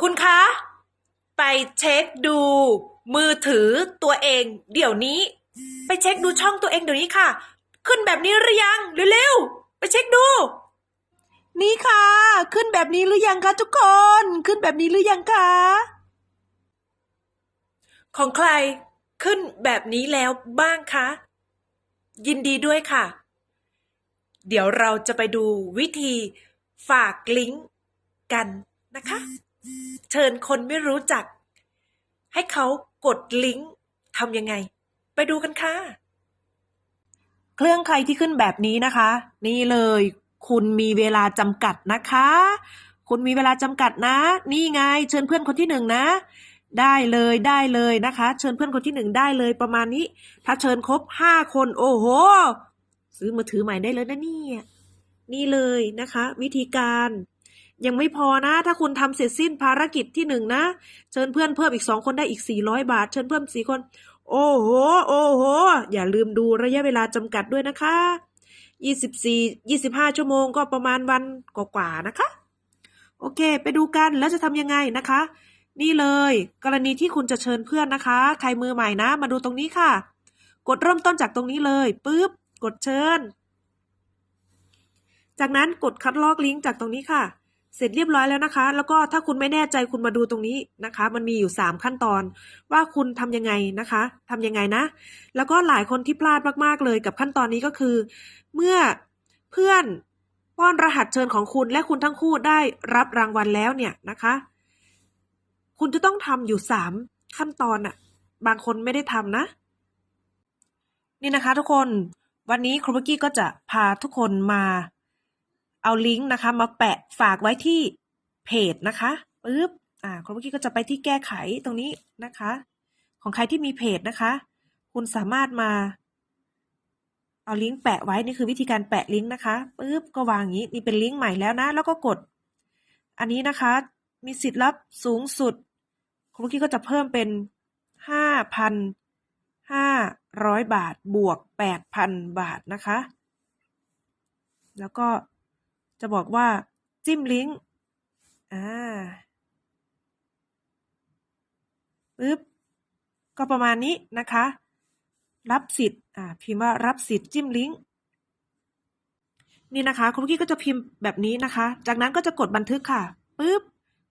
คุณคะ ไปเช็คดู มือถือตัวเอง เดี๋ยวนี้ ไปเช็คดูช่องตัวเองเดี๋ยวนี้ค่ะ ขึ้นแบบนี้หรือยังเร็วๆไปเช็คดู นี่ค่ะ ขึ้นแบบนี้หรือยังคะทุกคน ขึ้นแบบนี้หรือยังคะของใครขึ้นแบบนี้แล้วบ้างคะ ยินดีด้วยค่ะ เดี๋ยวเราจะไปดูวิธีฝากลิงก์กันนะคะ เชิญคนไม่รู้จัก ให้เขากดลิงก์ทำยังไง ไปดูกันค่ะ เครื่องใครที่ขึ้นแบบนี้นะคะ นี่เลย คุณมีเวลาจำกัดนะคะ คุณมีเวลาจำกัดนะ นี่ไง เชิญเพื่อนคนที่หนึ่งนะได้เลยได้เลยนะคะ เชิญเพื่อนคนที่หนึ่งได้เลยประมาณนี้ ถ้าเชิญครบห้าคน โอ้โห ซื้อมือถือใหม่ได้เลยนะเนี่ยนี่เลยนะคะ วิธีการ ยังไม่พอนะ ถ้าคุณทำเสร็จสิ้นภารกิจที่หนึ่งนะ เชิญเพื่อนเพิ่มอีกสองคนได้อีกสี่ร้อยบาท เชิญเพิ่มสี่คน โอ้โห โอ้โห อย่าลืมดูระยะเวลาจำกัดด้วยนะคะยี่สิบสี่ยี่สิบห้าชั่วโมงก็ประมาณวันกว่าๆนะคะ โอเค ไปดูกันแล้วจะทำยังไงนะคะ นี่เลย กรณีที่คุณจะเชิญเพื่อนนะคะ ใครมือใหม่นะ มาดูตรงนี้ค่ะ กดเริ่มต้นจากตรงนี้เลยปุ๊บกดเชิญ จากนั้นกดคัดลอกลิงก์จากตรงนี้ค่ะ เสร็จเรียบร้อยแล้วนะคะ แล้วก็ถ้าคุณไม่แน่ใจคุณมาดูตรงนี้นะคะ มันมีอยู่ 3 ขั้นตอน ว่าคุณทำยังไงนะคะทำยังไงนะ แล้วก็หลายคนที่พลาดมากๆเลยกับขั้นตอนนี้ก็คือ เมื่อเพื่อนป้อนรหัสเชิญของคุณและคุณทั้งคู่ได้รับรางวัลแล้วเนี่ยนะคะ คุณจะต้องทำอยู่สามขั้นตอนอะบางคนไม่ได้ทำนะ นี่นะคะทุกคน วันนี้ครูเบกกี้ก็จะพาทุกคนมา เอาลิงก์นะคะ มาแปะฝากไว้ที่เพจนะคะปึ๊บอ่าครูเบกกี้ก็จะไปที่แก้ไขตรงนี้นะคะ ของใครที่มีเพจนะคะ คุณสามารถมาเอาลิงก์แปะไว้นี่คือวิธีการแปะลิงก์นะคะปึ๊บก็วางอย่างนี้นี่เป็นลิงก์ใหม่แล้วนะ แล้วก็กด อันนี้นะคะ มีสิทธิ์รับสูงสุดครูเบกกี้ก็จะเพิ่มเป็นห้าพันห้าร้อยบาทบวกแปดพันบาทนะคะ แล้วก็ จะบอกว่า จิ้มลิงก์อ่าปึ๊บก็ประมาณนี้นะคะ รับสิทธิ์อ่าพิมพ์ว่ารับสิทธิ์จิ้มลิงก์นี่นะคะคุณกี้ก็จะพิมพ์แบบนี้นะคะ จากนั้นก็จะกดบันทึกค่ะปึ๊บ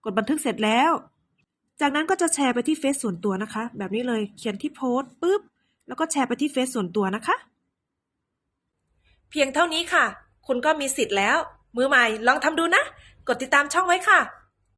กดบันทึกเสร็จแล้ว จากนั้นก็จะแชร์ไปที่เฟซส่วนตัวนะคะ แบบนี้เลยเขียนที่โพสต์ปึ๊บแล้วก็แชร์ไปที่เฟซส่วนตัวนะคะ เพียงเท่านี้ค่ะ คุณก็มีสิทธิ์แล้ว มือใหม่ลองทำดูนะ กดติดตามช่องไว้ค่ะ